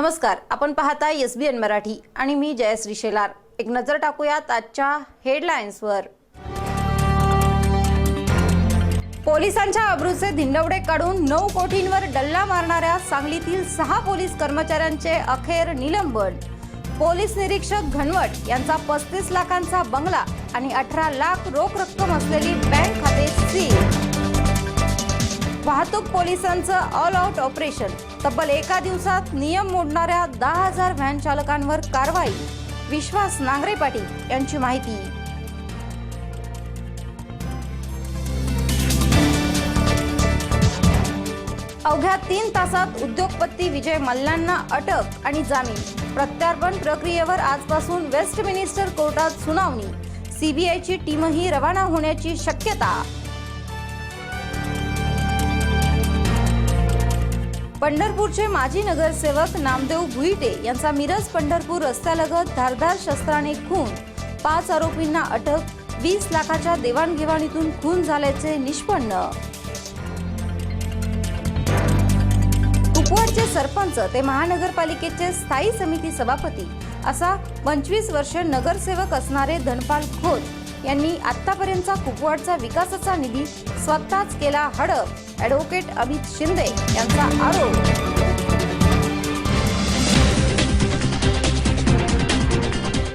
नमस्कार आपण पाहता एस बी एन मराठी आणि मी जयश्री शेलार एक नजर टाकूयात आजच्या हेडलाईन्सवर पोलिसांच्या अब्रूचे धिंडवडे काढून नऊ कोटींवर डल्ला मारणाऱ्या सांगलीतील सहा पोलीस कर्मचाऱ्यांचे अखेर निलंबन. पोलीस निरीक्षक घनवट यांचा पस्तीस लाखांचा बंगला आणि अठरा लाख रोख रक्कम असलेली बँक खाते वाहतूक पोलिसांचं ऑल आउट ऑपरेशन तब्बल एका दिवसात नियम मोडणाऱ्या दहा हजार व्हॅन चालकांवर कारवाई. विश्वास नांगरे पाटील यांची माहिती. अवघ्या तीन तासात उद्योगपती विजय मल्ल्यांना अटक आणि जामीन. प्रत्यार्पण प्रक्रियेवर आजपासून वेस्टमिनिस्टर कोर्टात सुनावणी. सीबीआयची टीमही रवाना होण्याची शक्यता. पंढरपूरचे माजी नगरसेवक नामदेव भुईटे यांचा मिरज पंढरपूर रस्त्यालगत धारदार शस्त्राने खून. पाच आरोपींना अटक वीस लाखाच्या देवाणघेवाणीतून खून झाल्याचे निष्पन्न. कुपवाडचे सरपंच ते महानगरपालिकेचे स्थायी समिती सभापती असा पंचवीस वर्ष नगरसेवक असणारे धनपाल खोत यांनी आतापर्यंतचा कुपवाडचा विकासाचा निधी स्वतःच केला हडप. ॲडव्होकेट अमित शिंदे यांचा आरोप.